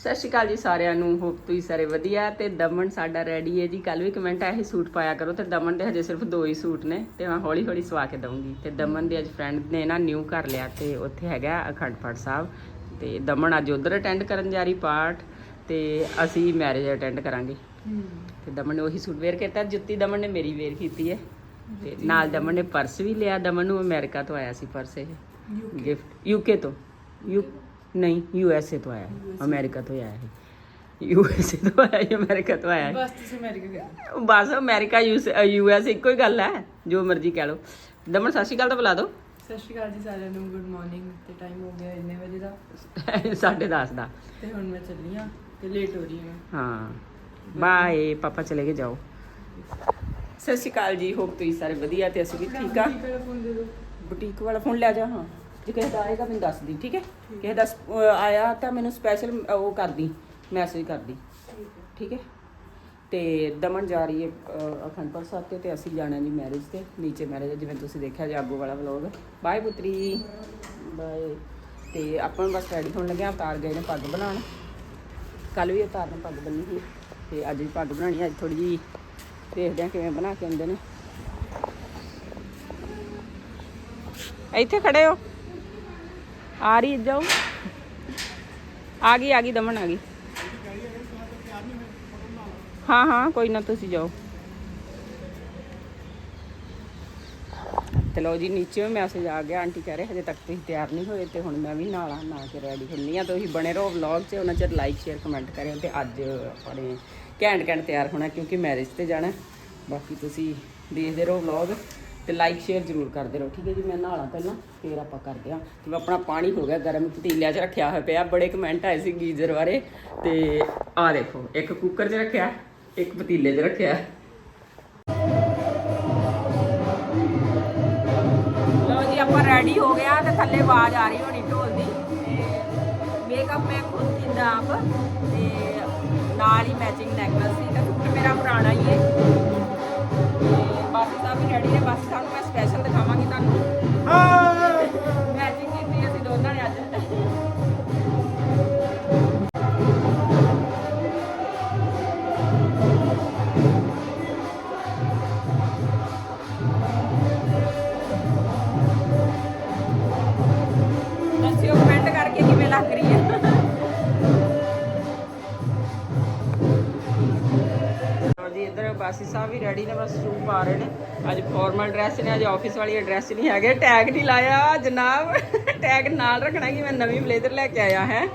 ਸਤਿ ਸ਼੍ਰੀ ਅਕਾਲ ਜੀ ਸਾਰਿਆਂ ਨੂੰ ਹੋਪ ਤੁਸੀਂ ਸਾਰੇ ਵਧੀਆ ਤੇ ਦਮਨ ਸਾਡਾ ਰੈਡੀ ਹੈ ਜੀ। ਕੱਲ ਵੀ ਕਮੈਂਟ ਆਇਆ ਸੀ ਸੂਟ ਪਾਇਆ ਕਰੋ ਤੇ ਦਮਨ ਦੇ ਹਜੇ ਸਿਰਫ ਦੋ ਹੀ ਸੂਟ ਨੇ ਤੇ ਮੈਂ ਹੌਲੀ ਹੌਲੀ ਸਵਾ ਕੇ ਦਊਂਗੀ। ਤੇ ਦਮਨ ਦੇ ਅੱਜ ਫਰੈਂਡ ਨੇ ਨਾ ਨਿਊ ਕਰ ਲਿਆ ਤੇ ਉੱਥੇ ਹੈਗਾ ਅਖੰਡ ਪਾਠ ਸਾਹਿਬ ਤੇ ਦਮਨ ਅੱਜ ਉਧਰ ਅਟੈਂਡ ਕਰਨ ਜਾ ਰਹੀ ਪਾਠ ਤੇ ਅਸੀਂ ਮੈਰਿਜ ਅਟੈਂਡ ਕਰਾਂਗੇ। ਤੇ ਦਮਨ ਨੇ ਉਹੀ ਸੂਟ ਵੇਅਰ ਕੀਤਾ ਜੁੱਤੀ ਦਮਨ ਨੇ ਮੇਰੀ ਵੇਅਰ ਕੀਤੀ ਹੈ ਤੇ ਨਾਲ ਦਮਨ ਨੇ ਪਰਸ ਵੀ ਲਿਆ ਦਮਨ ਨੂੰ ਅਮਰੀਕਾ ਤੋਂ ਆਇਆ ਸੀ ਪਰਸ ਇਹ ਗਿਫਟ ਯੂਕੇ ਤੋਂ ਯੂ ਨਹੀਂ ਯੂ ਐਸ ਏ ਤੋਂ ਆਇਆ ਹੈ। ਅਮਰੀਕਾ ਤੋਂ ਆਇਆ ਹੈ ਯੂ ਐਸ ਏ ਤੋਂ ਆਇਆ ਹੈ ਅਮਰੀਕਾ ਤੋਂ ਆਇਆ ਹੈ ਬਸ ਤੁਸੀਂ ਅਮਰੀਕਾ ਗਿਆ ਬਸ ਅਮਰੀਕਾ ਯੂ ਐਸ ਇੱਕੋ ਹੀ ਗੱਲ ਹੈ ਜੋ ਮਰਜ਼ੀ ਕਹਿ ਲਓ। ਦਮਨ ਸਤਿ ਸ਼੍ਰੀ ਅਕਾਲ ਤਾਂ ਬੁਲਾ ਦਿਓ। ਸਤਿ ਸ਼੍ਰੀ ਅਕਾਲ ਜੀ ਸਾਰਿਆਂ ਨੂੰ ਗੁੱਡ ਮਾਰਨਿੰਗ ਤੇ ਟਾਈਮ ਹੋ ਗਿਆ ਇੰਨੇ ਵਜੇ ਦਾ। ਸਾਢੇ ਦਸ ਦਾ। ਤੇ ਹੁਣ ਮੈਂ ਚੱਲੀ ਆ ਤੇ ਲੇਟ ਹੋ ਰਹੀ ਹਾਂ ਹਾਂ ਬਾਏ ਪਾਪਾ ਚਲੇ ਗਏ ਜਾਓ। ਸਤਿ ਸ਼੍ਰੀ ਅਕਾਲ ਜੀ ਹੋਪ ਤੁਸੀਂ ਸਾਰੇ ਵਧੀਆ ਤੇ ਅਸੀਂ ਵੀ ਠੀਕ ਆ ਮੇਰਾ ਫੋਨ ਦੇ ਦਿਓ। ਬੁਟੀਕ ਵਾਲਾ ਫੋਨ ਲੈ ਜਾ ਹਾਂ। ਜੇ ਕਿਸੇ ਦਾ ਆਏਗਾ ਮੈਨੂੰ ਦੱਸ ਦੀ ਠੀਕ ਹੈ? ਕਿਸੇ ਦਾ ਸਪ- ਅਹ ਆਇਆ ਤਾਂ ਮੈਨੂੰ ਸਪੈਸ਼ਲ ਉਹ ਕਰਦੀ ਮੈਸੇਜ ਕਰਦੀ ਠੀਕ ਹੈ? ਤੇ ਦਮਨ ਜਾ ਰਹੀ ਹੈ ਅਹ, ਅਖੰਡਪੁਰ ਸਾਹਿਬ ਤੇ ਤੇ ਅਸੀਂ ਜਾਣਾ ਜੀ ਮੈਰਿਜ ਤੇ ਨੀਚੇ ਮੈਰਿਜ ਜਿਵੇਂ ਤੁਸੀਂ ਦੇਖਿਆ ਜਾਗੋ ਵਾਲਾ ਵਲੋਗ ਬਾਏ ਪੁੱਤਰੀ। ਬਾਏ ਤੇ ਆਪਾਂ ਨੂੰ ਬਸ ਰੈਡੀ ਹੋਣ ਲੱਗੇ ਆ ਅਵਤਾਰ ਗਏ ਨੇ ਪੱਗ ਬਣਾਉਣ। ਕੱਲ ਵੀ ਅਵਤਾਰ ਨੇ ਪੱਗ ਬੰਨੀ ਸੀ ਤੇ ਅੱਜ ਵੀ ਪੱਗ ਬਣਾਉਣੀ ਹੈ, ਅੱਜ ਥੋੜੀ ਜੀ ਦੇਖਦੇ ਆ ਕਿਵੇਂ ਬਣਾ ਕੇ ਆਉਂਦੇ ਨੇ। ਇੱਥੇ ਖੜੇ ਹੋ। ਆ ਰਹੀ ਜਾਓ। ਆ ਗਈ ਆ ਗਈ, ਦਮਨ ਆ ਗਈ। ਹਾਂ ਹਾਂ, ਕੋਈ ਨਾ, ਤੁਸੀਂ ਜਾਓ। ਤੇ ਲਓ ਜੀ, ਨੀਚੇ ਮੈਸੇਜ ਆ ਗਿਆ, ਆਂਟੀ ਕਹਿ ਰਹੇ, ਹਜੇ ਤੱਕ ਤੁਸੀਂ ਤਿਆਰ ਨਹੀਂ ਹੋਏ, ਤੇ ਹੁਣ ਮੈਂ ਵੀ ਨਾਲ ਆ ਨਾ ਕੇ ਰੈਡੀ ਹੁੰਨੀ ਆ ਤੁਸੀਂ ਬਣੇ ਰਹੋ ਵਲੌਗ 'ਚ, ਉਹਨਾਂ ਚਿਰ ਲਾਈਕ ਸ਼ੇਅਰ ਕਮੈਂਟ ਕਰਿਓ, ਤੇ ਅੱਜ ਆਪਣੇ ਘੈਂਟ ਘੈਂਟ ਤਿਆਰ ਹੋਣਾ, ਕਿਉਂਕਿ ਮੈਰਿਜ ਤੇ ਜਾਣਾ ਬਾਕੀ ਤੁਸੀਂ ਦੇਖਦੇ ਰਹੋ ਵਲੌਗ ਤੇ ਲਾਈਕ ਸ਼ੇਅਰ ਜ਼ਰੂਰ ਕਰਦੇ ਰਹੋ, ਠੀਕ ਹੈ ਜੀ? ਮੈਂ ਨਹਾਲਾਂ ਪਹਿਲਾਂ, ਫੇਰ ਆਪਾਂ ਕਰਦੇ ਹਾਂ। ਤੇ ਆਪਣਾ ਪਾਣੀ ਹੋ ਗਿਆ ਗਰਮ, ਪਤੀਲਿਆਂ 'ਚ ਰੱਖਿਆ ਹੋਇਆ ਪਿਆ। ਬੜੇ ਕਮੈਂਟ ਆਏ ਸੀ ਗੀਜ਼ਰ ਬਾਰੇ। ਤੇ ਆਹ ਦੇਖੋ, ਇੱਕ ਕੁੱਕਰ 'ਚ ਰੱਖਿਆ, ਇੱਕ ਪਤੀਲੇ 'ਚ ਰੱਖਿਆ। ਲਓ ਜੀ, ਆਪਾਂ ਰੈਡੀ ਹੋ ਗਿਆ ਤੇ ਥੱਲੇ ਆਵਾਜ਼ ਆ ਰਹੀ ਹੋਣੀ ਢੋਲ ਦੀ। ਮੇਕਅਪ ਮੈਂ ਖੁਦ ਕੀਤਾ ਆਪ, ਤੇ ਨਾਲ ਹੀ ਮੈਚਿੰਗ ਨੈਕਲਸ ਸੀ। ਤੇ ਸੂਟ ਮੇਰਾ ਪੁਰਾਣਾ ਹੀ ਹੈ। ਤੇ ਬਾਕੀ ਸਭ ਵੀ ਰੈਡੀ ਨੇ, ਬਸ। ਤੁਹਾਨੂੰ ਬਾਸੀ ਸਾਹਿਬ ਵੀ ਰੈਡੀ ਨੇ, ਬਸ ਸ਼ੂ ਪਾ ਰਹੇ ਨੇ। ਅੱਜ ਫਾਰਮਲ ਡਰੈਸ ਨੇ ਅੱਜ ਆਫਿਸ ਵਾਲੀ ਡਰੈਸ ਨਹੀਂ ਹੈਗੇ। ਟੈਗ ਨਹੀਂ ਲਾਇਆ, ਜਨਾਬ। ਟੈਗ ਨਾਲ ਰੱਖਣਾ ਕਿ ਮੈਂ ਨਵੀਂ ਬਲੇਜ਼ਰ ਲੈ ਕੇ ਆਇਆ ਹੈ।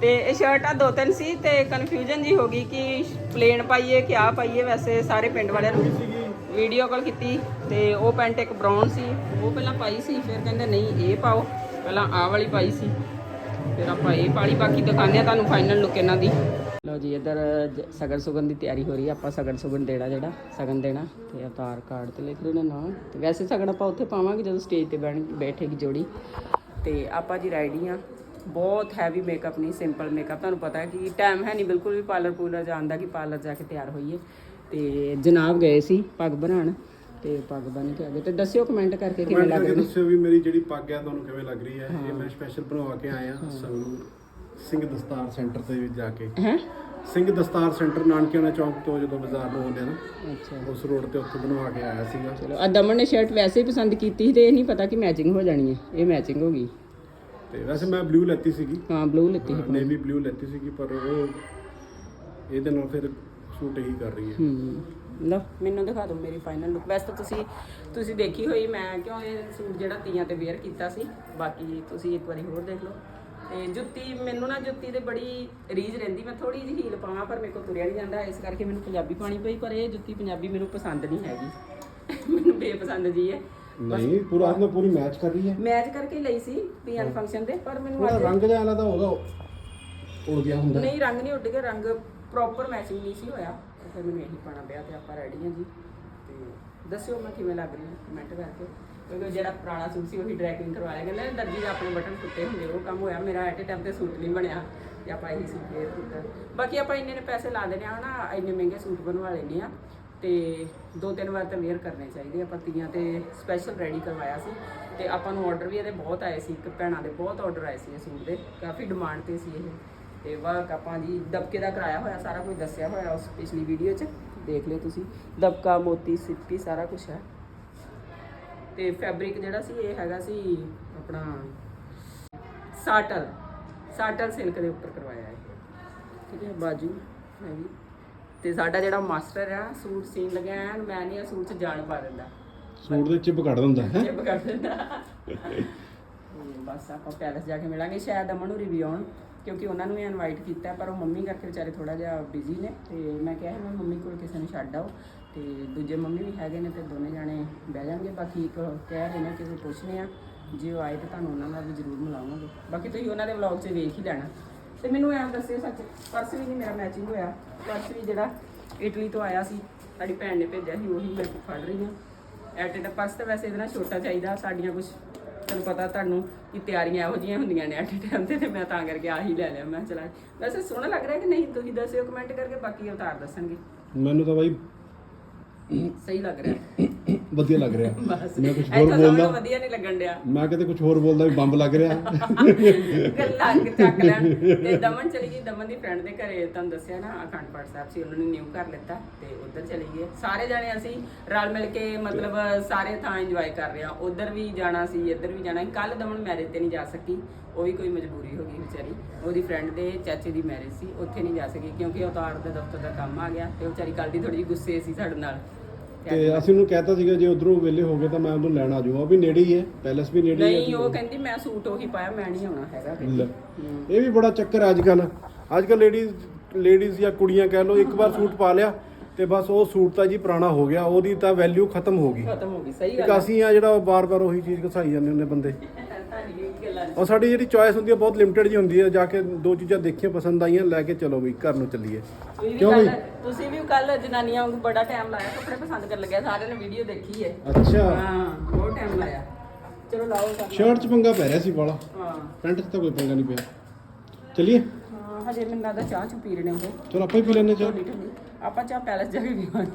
ਤੇ ਇਹ ਸ਼ਰਟਾਂ ਦੋ ਤਿੰਨ ਸੀ ਤੇ ਕਨਫਿਊਜ਼ਨ ਜੀ ਹੋ ਗਈ ਕਿ ਪਲੇਨ ਪਾਈਏ ਕਿ ਆ ਪਾਈਏ। ਵੈਸੇ ਸਾਰੇ ਪਿੰਡ ਵਾਲਿਆਂ ਨੂੰ ਵੀਡੀਓ ਕਾਲ ਕੀਤੀ ਤੇ ਉਹ ਪੈਂਟ ਇੱਕ ਬ੍ਰਾਊਨ ਸੀ। ਉਹ ਪਹਿਲਾਂ ਪਾਈ ਸੀ, ਫਿਰ ਕਹਿੰਦੇ ਨਹੀਂ, ਇਹ ਪਾਓ। ਪਹਿਲਾਂ ਆਹ ਵਾਲੀ ਪਾਈ ਸੀ। ਫਿਰ ਆਪਾਂ ਇਹ ਪਾਲੀ, ਬਾਕੀ ਦਿਖਾਉਂਦੇ ਆ ਤੁਹਾਨੂੰ ਫਾਈਨਲ ਲੁੱਕ ਇਹਨਾਂ ਦੀ। ਲਓ ਜੀ ਇੱਧਰ ਸਗਨ ਸੁਗਨ ਦੀ ਤਿਆਰੀ ਹੋ ਰਹੀ ਹੈ ਆਪਾਂ ਸਗਨ ਸੁਗਨ ਦੇਣਾ ਜਿਹੜਾ ਸਗਨ ਦੇਣਾ ਤੇ ਅਵਤਾਰ ਕਾਰਡ ਤੇ ਲਿਖ ਰਹੇ ਨੇ ਨਾਮ ਤੇ ਵੈਸੇ ਸਗਨ ਆਪਾਂ ਉੱਥੇ ਪਾਵਾਂਗੇ ਜਦੋਂ ਸਟੇਜ ਤੇ ਬੈਣ ਬੈਠੇਗੀ ਜੋੜੀ। ਤੇ ਆਪਾਂ ਜੀ ਰੈਡੀ ਆ। ਬਹੁਤ ਹੈਵੀ ਮੇਕਅਪ ਨਹੀਂ ਸਿੰਪਲ ਮੇਕਅਪ ਤੁਹਾਨੂੰ ਪਤਾ ਹੈ ਕਿ ਟਾਈਮ ਹੈ ਨਹੀਂ ਬਿਲਕੁਲ ਵੀ ਪਾਰਲਰ ਪੂਲਰ ਜਾਣ ਦਾ ਕਿ ਪਾਰਲਰ ਜਾ ਕੇ ਤਿਆਰ ਹੋਈਏ। ਤੇ ਜਨਾਬ ਗਏ ਸੀ ਪੱਗ ਬਣਾਉਣ ਤੇ ਪੱਗ ਬਣ ਕੇ ਆ ਗਏ। ਤੇ ਦੱਸਿਓ ਕਮੈਂਟ ਕਰਕੇ ਕਿਵੇਂ ਲੱਗ ਰਹੀ? ਦੱਸਿਓ ਵੀ ਮੇਰੀ ਜਿਹੜੀ ਪੱਗ ਹੈ ਤੁਹਾਨੂੰ ਕਿਵੇਂ ਲੱਗ ਰਹੀ ਹੈ? ਇਹ ਮੈਂ ਸਪੈਸ਼ਲ ਬਣਵਾ ਕੇ ਆਇਆ ਸੰਗਰੂਰ ਸਿੰਘ ਦਸਤਾਰ ਸੈਂਟਰ ਤੇ ਵੀ ਜਾ ਕੇ। ਹੈ? ਸਿੰਘ ਦਸਤਾਰ ਸੈਂਟਰ ਨਾਨਕਿਆਣਾ ਚੌਂਕ ਤੋਂ ਜਦੋਂ ਬਾਜ਼ਾਰ ਨੂੰ ਆਉਂਦੇ ਆ ਨਾ ਅੱਛਾ। ਉਸ ਰੋਡ ਤੇ ਉੱਥੇ ਬਣਵਾ ਕੇ ਆਇਆ ਸੀਗਾ। ਚਲੋ ਆ ਦਮਨ ਨੇ ਸ਼ਰਟ ਵੈਸੇ ਹੀ ਪਸੰਦ ਕੀਤੀ ਸੀ ਤੇ ਇਹ ਨਹੀਂ ਪਤਾ ਕਿ ਮੈਚਿੰਗ ਹੋ ਜਾਣੀ ਹੈ। ਇਹ ਮੈਚਿੰਗ ਹੋ ਗਈ। ਤੇ ਵੈਸੇ ਮੈਂ ਬਲੂ ਲੈਤੀ ਸੀਗੀ। ਹਾਂ ਬਲੂ ਲਿੱਤੀ ਸੀ ਨੇਵੀ ਬਲੂ ਲੈਤੀ ਸੀਗੀ ਪਰ ਉਹ ਇਹਦੇ ਨਾਲ ਫਿਰ ਸੂਟ ਹੀ ਕਰ ਰਹੀ ਹੈ। ਹੂੰ ਲਓ। ਮੈਨੂੰ ਦਿਖਾ ਦਿਓ ਮੇਰੀ ਫਾਈਨਲ ਲੁੱਕ ਵੈਸੇ ਤਾਂ ਤੁਸੀਂ ਤੁਸੀਂ ਦੇਖੀ ਹੋਈ ਮੈਂ ਕਿਉਂ ਇਹ ਸੂਟ ਜਿਹੜਾ ਤੀਆਂ ਤੇ ਵੇਅਰ ਕੀਤਾ ਸੀ? ਬਾਕੀ ਤੁਸੀਂ ਇੱਕ ਵਾਰੀ ਹੋਰ ਦੇਖ ਲਓ। ਤੇ ਜੁੱਤੀ ਮੈਨੂੰ ਨਾ ਜੁੱਤੀ ਤੇ ਬੜੀ ਰੀਝ ਰਹਿੰਦੀ ਮੈਂ ਥੋੜੀ ਜਿਹੀ ਹੀਲ ਪਾਵਾਂ ਪਰ ਮੇਰੇ ਕੋਲ ਤੁਰਿਆ ਨਹੀਂ ਜਾਂਦਾ ਇਸ ਕਰਕੇ ਮੈਨੂੰ ਪੰਜਾਬੀ ਪਾਣੀ ਪਈ ਪਰ ਇਹ ਜੁੱਤੀ ਪੰਜਾਬੀ ਮੈਨੂੰ ਪਸੰਦ ਨਹੀਂ ਹੈਗੀ। ਮੈਨੂੰ ਬੇਪਸੰਦ ਜੀ ਹੈ। ਨਹੀਂ ਪੂਰਾ ਉਹਨੇ ਪੂਰੀ ਮੈਚ ਕਰ ਰਹੀ ਹੈ। ਮੈਚ ਕਰਕੇ ਲਈ ਸੀ ਪੀਐਨ ਫੰਕਸ਼ਨ ਤੇ ਪਰ ਮੈਨੂੰ ਅੱਜ ਰੰਗ ਜਿਹਾ ਆਲਾ ਤਾਂ ਉਹਦਾ ਉੜ ਗਿਆ ਹੁੰਦਾ। ਨਹੀਂ ਰੰਗ ਨਹੀਂ ਉੱਡ ਗਿਆ ਰੰਗ ਪ੍ਰੋਪਰ ਮੈਚਿੰਗ ਨਹੀਂ ਸੀ ਹੋਇਆ। ਫਿਰ ਮੈਨੂੰ ਇਹੀ ਪਾਣਾ ਪਿਆ ਤੇ ਆਪਾਂ ਰੈਡੀ ਹਾਂ ਜੀ। ਤੇ ਦੱਸਿਓ ਮੈਂ ਕਿਵੇਂ ਲੱਗ ਰਹੀ ਹਾਂ ਕਮੈਂਟ ਕਰਕੇ। ਕਿਉਂਕਿ ਜਿਹੜਾ ਪੁਰਾਣਾ ਸੂਟ ਸੀ, ਉਹੀ ਡਰੈਕਿੰਗ ਕਰਵਾਇਆ ਕਹਿੰਦਾ ਦਰਜੀ ਦੇ ਆਪਣੇ ਬਟਨ ਟੁੱਟੇ ਹੁੰਦੇ, ਉਹ ਕੰਮ ਹੋਇਆ। ਮੇਰਾ ਐਟ ਟਾਈਮ ਤੇ ਸੂਟ ਨਹੀਂ ਬਣਿਆ ਤੇ ਆਪਾਂ ਇਹੀ ਸੂਟ ਫੇਰ ਕੀਤਾ। ਬਾਕੀ ਆਪਾਂ ਇੰਨੇ ਨੇ ਪੈਸੇ ਲਾ ਦੇਣੇ ਆ ਨਾ, ਇੰਨੇ ਮਹਿੰਗੇ ਸੂਟ ਬਣਵਾ ਲੈਣੇ ਆ ਤੇ ਦੋ ਤਿੰਨ ਵਾਰ ਤਾਂ ਵੇਅਰ ਕਰਨੇ ਚਾਹੀਦੇ ਆਪਾਂ ਤੀਆਂ ਤੇ ਸਪੈਸ਼ਲ ਰੈਡੀ ਕਰਵਾਇਆ ਸੀ। ਤੇ ਆਪਾਂ ਨੂੰ ਆਰਡਰ ਵੀ ਇਹਦੇ ਬਹੁਤ ਆਏ ਸੀ। ਇੱਕ ਭੈਣਾਂ ਦੇ ਬਹੁਤ ਆਰਡਰ ਆਏ ਸੀ ਇਹ ਸੂਟ ਦੇ। ਕਾਫੀ ਡਿਮਾਂਡ ਤੇ ਸੀ ਇਹ। ਤੇ ਵਰਕ ਆਪਾਂ ਜੀ ਦਬਕੇ ਦਾ ਕਰਾਇਆ ਹੋਇਆ, ਸਾਰਾ ਕੁਝ ਦੱਸਿਆ ਹੋਇਆ ਉਸ ਪਿਛਲੀ ਵੀਡੀਓ 'ਚ। ਦੇਖ ਲਿਓ ਤੁਸੀਂ। ਦਬਕਾ, ਮੋਤੀ, ਸਿੱਪੀ, ਸਾਰਾ ਕੁਝ ਹੈ। ਤੇ ਫੈਬਰਿਕ ਜਿਹੜਾ ਸੀ ਇਹ ਹੈਗਾ ਸੀ ਆਪਣਾ ਸਾਟਲ। ਸਾਟਲ ਸਿਲਕ ਦੇ ਉੱਪਰ ਕਰਵਾਇਆ ਹੈ ਠੀਕ ਹੈ ਬਾਜੂ ਹੈ ਵੀ। ਤੇ ਸਾਡਾ ਜਿਹੜਾ ਮਾਸਟਰ ਆ ਸੂਟ ਸੀਨ ਲੱਗਿਆ ਐਨ ਮੈਂ ਨਹੀਂ ਆ ਸੂਟ 'ਚ ਜਾਣ ਪਾ ਦਿੰਦਾ। ਸੂਟ ਦੇ ਚਿਪ ਕੱਢ ਦਿੰਦਾ ਹੈ। ਚਿਪ ਕਰ ਦਿੰਦਾ। ਬਸ ਆਪਾਂ ਪੈਲਸ ਜਾ ਕੇ ਮਿਲਾਂਗੇ ਸ਼ਾਇਦ ਅਮਨ ਨੂੰ ਰਿਵਿਊ ਆਉਣ ਕਿਉਂਕਿ ਉਹਨਾਂ ਨੂੰ ਵੀ ਇਨਵਾਈਟ ਕੀਤਾ, ਪਰ ਉਹ ਮੰਮੀ ਕਰਕੇ ਵਿਚਾਰੇ ਥੋੜਾ ਜਿਹਾ ਬਿਜ਼ੀ ਨੇ ਤੇ ਮੈਂ ਕਿਹਾ ਸੀ ਮੈਂ ਮੰਮੀ ਕੋਲ ਕਿਸੇ ਨੂੰ ਛੱਡ ਆਓ ਤੇ ਦੂਜੇ ਮੰਮੀ ਵੀ ਹੈਗੇ ਨੇ ਤੇ ਦੋਨੇ ਜਾਣੇ ਬਹਿ ਜਾਣਗੇ। ਬਾਕੀ ਇੱਕ ਕਹਿ ਰਹੇ ਨੇ ਕਿ ਅਸੀਂ ਪੁੱਛਨੇ ਆ ਜੇ ਉਹ ਆਏ ਤਾਂ ਤੁਹਾਨੂੰ ਉਹਨਾਂ ਨਾਲ ਵੀ ਜ਼ਰੂਰ ਮਿਲਾਵਾਂਗੇ। ਬਾਕੀ ਤੁਸੀਂ ਉਹਨਾਂ ਦੇ ਵਲੌਗ 'ਚ ਵੇਖ ਹੀ ਲੈਣਾ। ਤੇ ਮੈਨੂੰ ਐਂ ਦੱਸਿਓ ਸੱਚ, ਪਰਸ ਵੀ ਨਹੀਂ ਮੇਰਾ ਮੈਚਿੰਗ ਹੋਇਆ। ਪਰਸ ਵੀ ਜਿਹੜਾ ਇਟਲੀ ਤੋਂ ਆਇਆ ਸੀ, ਸਾਡੀ ਭੈਣ ਨੇ ਭੇਜਿਆ ਸੀ, ਉਹੀ ਮੈਂ ਫੜ ਰਹੀ ਹਾਂ। ਐਟ ਅ ਪਰਸ ਤਾਂ ਵੈਸੇ ਇਹਦੇ ਨਾਲ ਛੋਟਾ ਚਾਹੀਦਾ, ਸਾਡੀਆਂ ਕੁਝ ਤੁਹਾਨੂੰ ਪਤਾ ਤੁਹਾਨੂੰ ਕਿ ਤਿਆਰੀਆਂ ਇਹੋ ਜਿਹੀਆਂ ਹੁੰਦੀਆਂ ਨੇ ਐਟ ਟਾਈਮ ਤੇ ਤੇ ਮੈਂ ਤਾਂ ਕਰਕੇ ਆਹੀ ਲੈ ਲਿਆ। ਮੈਂ ਚਲਾ ਵੈਸੇ ਸੋਹਣਾ ਲੱਗ ਰਿਹਾ ਕਿ ਨਹੀਂ? ਤੁਸੀਂ ਦੱਸਿਓ ਕਮੈਂਟ ਕਰਕੇ ਬਾਕੀ ਅਵਤਾਰ ਦੱਸਣਗੇ। ਮੈਨੂੰ ਤਾਂ ਬਾਈ ਸਹੀ ਲੱਗ ਰਿਹਾ। ਵਧੀਆ ਲੱਗ ਰਿਹਾ। ਮੈਂ ਕੁਝ ਹੋਰ ਬੋਲਦਾ। ਵਧੀਆ ਨਹੀਂ ਲੱਗਣ ਡਿਆ। ਮੈਂ ਕਿਤੇ ਕੁਝ ਹੋਰ ਬੋਲਦਾ ਵੀ ਬੰਬ ਲੱਗ ਰਿਹਾ। ਗੱਲਾਂ ਚੱਕ ਲੈਣ। ਤੇ ਦਮਨ ਚਲੀ ਗਈ। ਦਮਨ ਦੀ ਫਰੈਂਡ ਦੇ ਘਰੇ ਤੁਹਾਨੂੰ ਦੱਸਿਆ ਨਾ ਅਖੰਡ ਪਾਠ ਸਾਹਿਬ ਸੀ ਉਹਨਾਂ ਨੇ ਨਿਊ ਕਰ ਲਿੱਤਾ ਤੇ ਉਧਰ ਚਲੀ ਗਏ ਸਾਰੇ ਜਾਣੇ ਅਸੀਂ ਰਲ ਮਿਲ ਕੇ ਮਤਲਬ ਸਾਰੇ ਥਾਂ ਇੰਜੋਏ ਕਰ ਰਹੇ ਹਾਂ। ਉਧਰ ਵੀ ਜਾਣਾ ਸੀ ਇੱਧਰ ਵੀ ਜਾਣਾ ਕੱਲ ਦਮਨ ਮੈਰਿਜ ਤੇ ਨਹੀਂ ਜਾ ਸਕੀ। ਉਹ ਵੀ ਕੋਈ ਮਜਬੂਰੀ ਹੋ ਗਈ ਵਿਚਾਰੀ। ਉਹਦੀ ਫਰੈਂਡ ਦੇ ਚਾਚੇ ਦੀ ਮੈਰਿਜ ਸੀ। ਉੱਥੇ ਨਹੀਂ ਜਾ ਸਕੀ ਕਿਉਂਕਿ ਅਵਤਾਰ ਦੇ ਦਫ਼ਤਰ ਦਾ ਕੰਮ ਆ ਗਿਆ ਤੇ ਵਿਚਾਰੀ ਕੱਲ ਦੀ ਥੋੜੀ ਜਿਹੀ ਗੁੱਸੇ ਸੀ ਸਾਡੇ ਨਾਲ। ਤੇ ਅਸੀਂ ਉਹਨੂੰ ਕਹਿਤਾ ਸੀਗਾ ਜੇ ਉਧਰੋਂ ਵਿਹਲੇ ਹੋ ਗਏ ਤਾਂ ਮੈਂ ਉਹਨੂੰ ਲੈਣ ਆ ਜਾਊਂਗਾ। ਉਹ ਵੀ ਨੇੜੇ ਹੀ ਹੈ ਪੈਲਸ ਵੀ ਨੇੜੇ ਹੀ ਹੈ। ਨਹੀਂ ਉਹ ਕਹਿੰਦੀ ਮੈਂ ਸੂਟ ਉਹੀ ਪਾਇਆ ਮੈਂ ਨਹੀਂ ਆਉਣਾ ਹੈਗਾ ਕਹਿੰਦੀ। ਇਹ ਵੀ ਬੜਾ ਚੱਕਰ ਹੈ ਅੱਜ ਕੱਲ ਅੱਜ ਕੱਲ ਲੇਡੀਜ਼ ਲੇਡੀਜ਼ ਜਾਂ ਕੁੜੀਆਂ ਕਹਿ ਲਓ ਇੱਕ ਵਾਰ ਸੂਟ ਪਾ ਲਿਆ ਤੇ ਬਸ ਉਹ ਸੂਟ ਤਾਂ ਜੀ ਪੁਰਾਣਾ ਹੋ ਗਿਆ ਉਹਦੀ ਤਾਂ ਵੈਲਿਊ ਖਤਮ ਹੋ ਗਈ। ਖਤਮ ਹੋ ਗਈ ਸਹੀ ਇੱਕ ਗੱਲ ਅਸੀਂ ਆ ਜਿਹੜਾ ਬਾਰ-ਬਾਰ ਉਹੀ ਚੀਜ਼ ਘਸਾਈ ਜਾਂਦੇ ਹੁੰਦੇ ਬੰਦੇ। ਔਰ ਸਾਡੀ ਜਿਹੜੀ ਚੋਇਸ ਹੁੰਦੀ ਹੈ ਬਹੁਤ ਲਿਮਟਿਡ ਜੀ ਹੁੰਦੀ ਹੈ। ਜਾ ਕੇ ਦੋ ਚੀਜ਼ਾਂ ਦੇਖੀਆਂ ਪਸੰਦ ਆਈਆਂ ਲੈ ਕੇ ਚਲੋ ਵੀ ਘਰ ਨੂੰ ਚੱਲੀਏ। ਵੀ ਕਿਉਂ ਬਈ? ਤੁਸੀਂ ਵੀ ਕੱਲ ਜਨਾਨੀਆਂ ਵਾਂਗੂ ਬੜਾ ਟਾਈਮ ਲਾਇਆ ਕੱਪੜੇ ਪਸੰਦ ਕਰਨ ਲੱਗਿਆ ਸਾਰਿਆਂ ਨੇ ਵੀਡੀਓ ਦੇਖੀ ਹੈ। ਅੱਛਾ। ਹਾਂ ਬਹੁਤ ਟਾਈਮ ਲਾਇਆ। ਚਲੋ ਲਾਓ ਸ਼ਰਟ 'ਚ ਪੰਗਾ ਪੈ ਰਿਹਾ ਸੀ ਵਾਲਾ। ਹਾਂ। ਪੈਂਟ 'ਚ ਤਾਂ ਕੋਈ ਪੰਗਾ ਨਹੀਂ ਪਿਆ। ਚੱਲੀਏ? ਹਾਂ ਹਜੇ ਮੈਨੂੰ ਲੱਗਦਾ ਚਾਹ ਚ ਪੀ ਰਹੇ ਨੇ ਉਹ। ਚਲੋ ਆਪਾਂ ਹੀ ਪੀ ਲੈਂਦੇ ਚਾਹ। ਆਪਾਂ ਚਾਹ ਪੈਲਸ ਜਾ ਕੇ ਪੀਵਾਂਗੇ।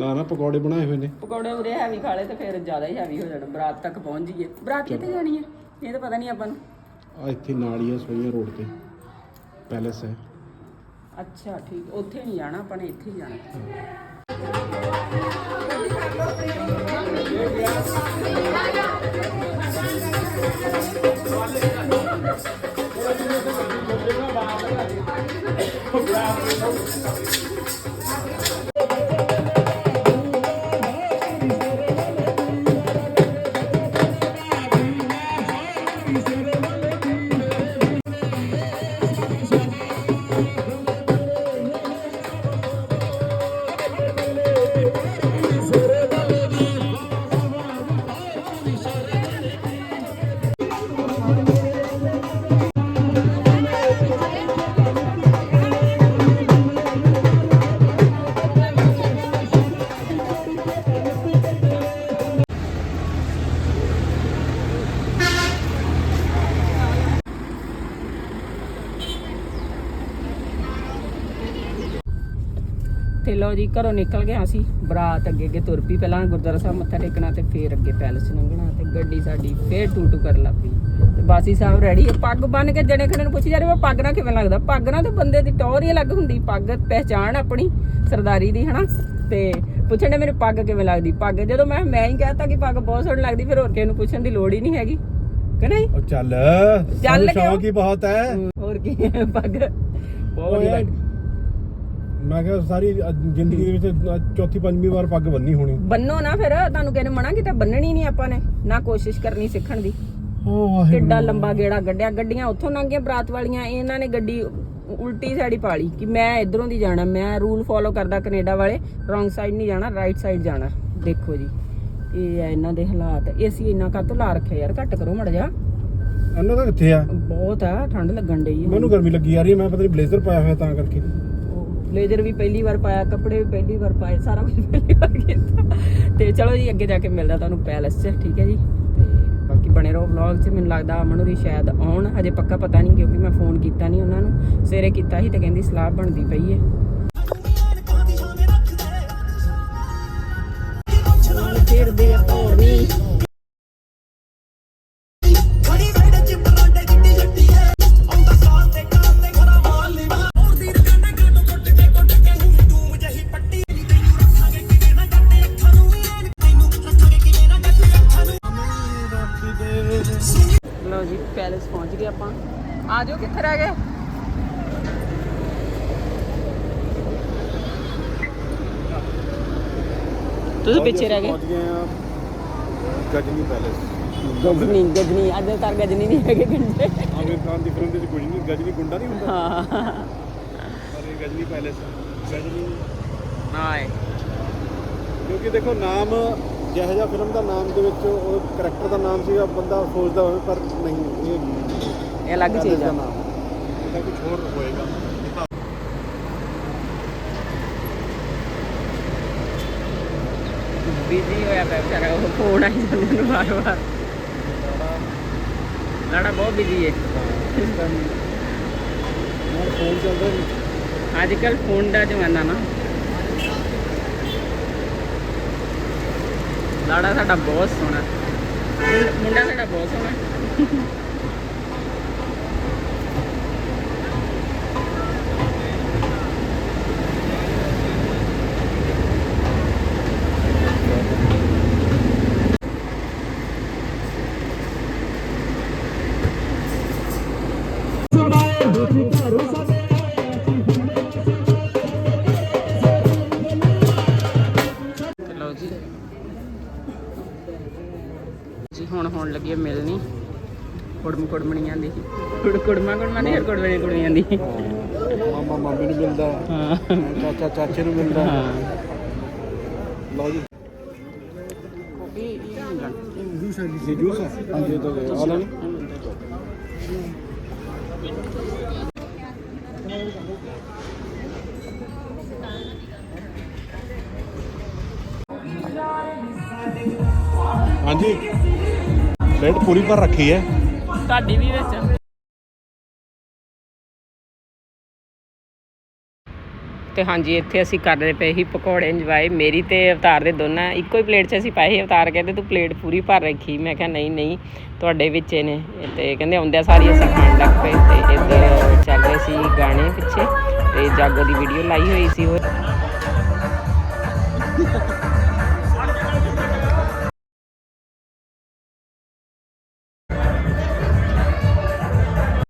ਨਾ ਨਾ ਪਕੌੜੇ ਬਣਾਏ ਹੋਏ ਨੇ। ਪਕੌੜੇ ਉਰੇ ਹੈਵੀ ਖਾ ਲਏ ਤੇ ਫਿਰ ਜ਼ਿਆਦਾ ਹੀ ਹੈਵੀ ਹੋ ਜਾਣਾ ਬਰਾਤ ਤੱਕ ਪਹੁੰਚ ਜਾਈਏ। ਬਰਾਤ ਕਿੱਥੇ ਜਾਣੀ ਹੈ ਇਹ ਤਾਂ ਪਤਾ ਨਹੀਂ ਆਪਾਂ ਨੂੰ। ਆ ਇੱਥੇ ਨਾਲ ਹੀ ਆ ਸੋਈਆਂ ਰੋਡ ਤੇ ਪੈਲਸ ਹੈ। ਅੱਛਾ ਠੀਕ ਉੱਥੇ ਨਹੀਂ ਜਾਣਾ ਆਪਾਂ ਨੇ ਇੱਥੇ ਹੀ ਜਾਣਾ। ਤੇ ਲਓ ਜੀ ਘਰੋਂ ਨਿਕਲ ਗਏ ਅਸੀਂ। ਬਰਾਤ ਅੱਗੇ ਅੱਗੇ ਤੁਰ ਪਈ ਪਹਿਲਾਂ ਗੁਰਦੁਆਰਾ ਸਾਹਿਬ ਮੱਥਾ ਟੇਕਣਾ ਤੇ ਫੇਰ ਅੱਗੇ ਪੈਲਸ ਲੰਘਣਾ ਤੇ ਗੱਡੀ ਸਾਡੀ ਫੇਰ ਟੂ ਟੂ ਕਰਨ ਲੱਗ ਪਈ ਤੇ ਬਾਸੀ ਸਾਹਿਬ ਰੈਡੀ ਪੱਗ ਬੰਨ ਕੇ ਜਣੇ ਖਣੇ ਨੂੰ ਪੁੱਛੀ ਜਾ ਰਹੇ ਪੱਗ ਨਾ ਕਿਵੇਂ ਲੱਗਦਾ ਪੱਗ ਨਾ ਤੇ ਬੰਦੇ ਦੀ ਟੌਰ ਹੀ ਅਲੱਗ ਹੁੰਦੀ। ਪੱਗ ਪਹਿਚਾਣ ਆਪਣੀ ਸਰਦਾਰੀ ਦੀ ਹਨਾ? ਤੇ ਪੁੱਛਣ ਦੇ ਮੈਨੂੰ ਪੱਗ ਕਿਵੇਂ ਲੱਗਦੀ? ਪੱਗ ਜਦੋਂ ਮੈਂ ਮੈਂ ਹੀ ਕਹਤਾ ਕਿ ਪੱਗ ਬਹੁਤ ਸੋਹਣੀ ਲੱਗਦੀ ਫਿਰ ਹੋਰ ਕਿਸੇ ਨੂੰ ਪੁੱਛਣ ਦੀ ਲੋੜ ਹੀ ਨਹੀਂ ਹੈਗੀ। ਕਿ ਨਹੀਂ? ਉਹ ਚੱਲ। ਚੱਲ ਕਿਉਂ? ਹੀ ਬਹੁਤ ਹੈ। ਹੋਰ ਕੀ ਹੈ? ਪੱਗ ਬਹੁਤ ਵਧੀਆ ਮੈਂ ਕਿਹਾ ਸਾਰੀ ਜ਼ਿੰਦਗੀ ਦੇ ਵਿੱਚ ਚੌਥੀ ਪੰਜਵੀਂ ਵਾਰ ਪੱਗ ਬੰਨੀ ਹੋਣੀ। ਬੰਨੋ ਨਾ ਫਿਰ ਤੁਹਾਨੂੰ ਕਹਿੰਦੇ ਮਨਾ ਕੀਤਾ? ਬੰਨਣੀ ਨਹੀਂ ਆਪਾਂ ਨੇ ਨਾ ਕੋਸ਼ਿਸ਼ ਕਰਨੀ ਸਿੱਖਣ ਦੀ। ਓ ਕਿੱਡਾ ਲੰਬਾ ਗੇੜਾ ਗੱਡਿਆ ਗੱਡੀਆਂ ਉੱਥੋਂ ਲੰਘੀਆਂ ਬਰਾਤ ਵਾਲੀਆਂ ਇਹਨਾਂ ਨੇ ਗੱਡੀ ਉਲਟੀ ਸਾਈਡ ਹੀ ਪਾਲੀ ਕਿ ਮੈਂ ਇਧਰੋਂ ਦੀ ਜਾਣਾ ਮੈਂ ਰੂਲ ਫੋਲੋ ਕਰਦਾ ਕੈਨੇਡਾ ਵਾਲੇ ਰੋਂਗ ਸਾਈਡ ਨਹੀਂ ਜਾਣਾ ਰਾਈਟ ਸਾਈਡ ਜਾਣਾ। ਦੇਖੋ ਜੀ ਇਹ ਆ ਇਹਨਾਂ ਦੇ ਹਾਲਾਤ। ਏਸੀ ਇੰਨਾ ਕਾਤੋਂ ਲਾ ਰੱਖਿਆ ਯਾਰ ਘੱਟ ਕਰੋ ਮੜ ਜਾ ਇਹਨਾਂ ਦਾ ਕਿੱਥੇ ਆ? ਬਹੁਤ ਆ ਠੰਡ ਲੱਗਣ ਡਈ ਹੈ ਮੈਨੂੰ ਗਰਮੀ ਲੱਗੀ ਆ ਰਹੀ ਹੈ ਮੈਂ ਪਤਾ ਨਹੀਂ ਬਲੇਜ਼ਰ ਪਾਇਆ ਹੋਇਆ ਤਾਂ ਕਰਕੇ। ਬਲੇਜ਼ਰ ਵੀ ਪਹਿਲੀ ਵਾਰ ਪਾਇਆ, ਕੱਪੜੇ ਵੀ ਪਹਿਲੀ ਵਾਰ ਪਾਏ, ਸਾਰਾ ਕੁਝ ਪਹਿਲੀ ਵਾਰ ਕੀਤਾ। ਤੇ ਚਲੋ ਜੀ, ਅੱਗੇ ਜਾ ਕੇ ਮਿਲਦਾ ਤੁਹਾਨੂੰ ਪੈਲਸ 'ਚ, ਠੀਕ ਹੈ ਜੀ? ਤੇ ਬਾਕੀ ਬਣੇ ਰਹੋ ਵਲੌਗ 'ਚ, ਮੈਨੂੰ ਲੱਗਦਾ ਅਮਨ ਹੋਰੀ ਸ਼ਾਇਦ ਆਉਣ। ਹਜੇ ਪੱਕਾ ਪਤਾ ਨਹੀਂ, ਕਿਉਂਕਿ ਮੈਂ ਫੋਨ ਕੀਤਾ ਨਹੀਂ ਉਹਨਾਂ ਨੂੰ। ਸਵੇਰੇ ਕੀਤਾ ਸੀ ਤੇ ਕਹਿੰਦੀ ਸਲਾਹ ਬਣਦੀ ਪਈ ਹੈ। ਤੁਸੀਂ ਪਿੱਛੇ ਰਹਿ ਗਏ। ਪਹੁੰਚ ਗਏ ਆ। ਗਜਨੀ ਪੈਲੇਸ ਗਜਨੀ ਗਜਨੀ ਅੱਜ ਤੱਕ ਗਜਨੀ ਨਹੀਂ ਹੈਗੇ ਕਿੰਨੇ ਆਮਿਰ ਖਾਨ ਦੀ ਫਿਲਮ ਦੇ ਵਿੱਚ ਕੁਝ ਨਹੀਂ ਗਜਨੀ ਗੁੰਡਾ ਨਹੀਂ ਹੁੰਦਾ? ਹਾਂ। ਪਰ ਇਹ ਗਜਨੀ ਪੈਲੇਸ ਗਜਨੀ ਹਾਏ ਕਿਉਂਕਿ ਦੇਖੋ ਨਾਮ ਜਿਹੋ ਜਿਹਾ ਫਿਲਮ ਦਾ ਨਾਮ ਦੇ ਵਿੱਚ ਉਹ ਕਰੈਕਟਰ ਦਾ ਨਾਮ ਸੀਗਾ ਬੰਦਾ ਸੋਚਦਾ ਹੋਵੇ ਪਰ ਨਹੀਂ ਇਹ ਇਹ ਅਲੱਗ ਚੀਜ਼ ਆ। ਨਾਮ ਇਹਦਾ ਕੁਝ ਹੋਰ ਹੋਏਗਾ ਬਿਜ਼ੀ ਹੋਇਆ ਪਿਆ ਵਿਚਾਰਾ ਉਹ ਫੋਨ ਆਈ ਜਾਂਦੇ ਨੂੰ ਵਾਰ ਵਾਰ ਲਾੜਾ ਬਹੁਤ ਬਿਜ਼ੀ ਹੈ ਨਾਲ ਫੋਨ ਚੱਲਦਾ ਨਹੀਂ ਅੱਜ ਕੱਲ ਫੋਨ ਦਾ ਜ਼ਮਾਨਾ ਨਾ। ਲਾੜਾ ਸਾਡਾ ਬਹੁਤ ਸੋਹਣਾ। ਮੁੰਡਾ ਸਾਡਾ ਬਹੁਤ ਸੋਹਣਾ। ਲੱਗੀ ਹੈ ਮਿਲਣੀ। ਕੁੜਮ ਕੁੜਮਣੀਆਂ ਦੀ। ਕੁੜ ਕੁੜਮਾ ਕੁੜਮਾ ਦੀ ਹੋਰ ਕੁੜਮਣੀ ਕੁੜੀਆਂ ਦੀ। ਮਾਮਾ ਮਾਮੀ ਨੂੰ ਮਿਲਦਾ। ਹਾਂ। ਚਾਚਾ ਚਾਚੇ ਨੂੰ ਮਿਲਦਾ। ਹਾਂ। ਲਓ ਜੀ। ਜੂਸ ਹੈ ਜੀ ਜੂਸ ਹੈ ਹਾਂਜੀ ਤਾਂ ਆ ਲੈ ਹਾਂਜੀ। ਪਲੇਟ ਪੂਰੀ ਭਰ ਰੱਖੀ ਹੈ। ਤੁਹਾਡੀ ਵੀ ਵਿੱਚ। ਤੇ ਹਾਂਜੀ, ਇੱਥੇ ਅਸੀਂ ਕਰਦੇ ਪਏ ਸੀ ਪਕੌੜੇ ਇੰਜੋਏ ਮੇਰੀ ਤੇ ਅਵਤਾਰ ਦੇ ਦੋਨਾਂ, ਇੱਕੋ ਹੀ ਪਲੇਟ 'ਚ ਅਸੀਂ ਪਾਏ ਸੀ। ਅਵਤਾਰ ਕਹਿੰਦੇ, ਤੂੰ ਪਲੇਟ ਪੂਰੀ ਭਰ ਰੱਖੀ। ਮੈਂ ਕਿਹਾ, ਨਹੀਂ ਨਹੀਂ, ਤੁਹਾਡੇ ਵਿੱਚ ਨੇ। ਤੇ ਕਹਿੰਦੇ, ਆਉਂਦਿਆਂ ਸਾਰੀ ਅਸੀਂ ਖਾਣ ਲੱਗ ਪਏ। ਤੇ ਇੱਧਰ ਚੱਲ ਰਹੇ ਸੀ ਗਾਣੇ ਪਿੱਛੇ। ਤੇ ਜਾਗੋ ਦੀ ਵੀਡੀਓ ਲਾਈ ਹੋਈ ਸੀ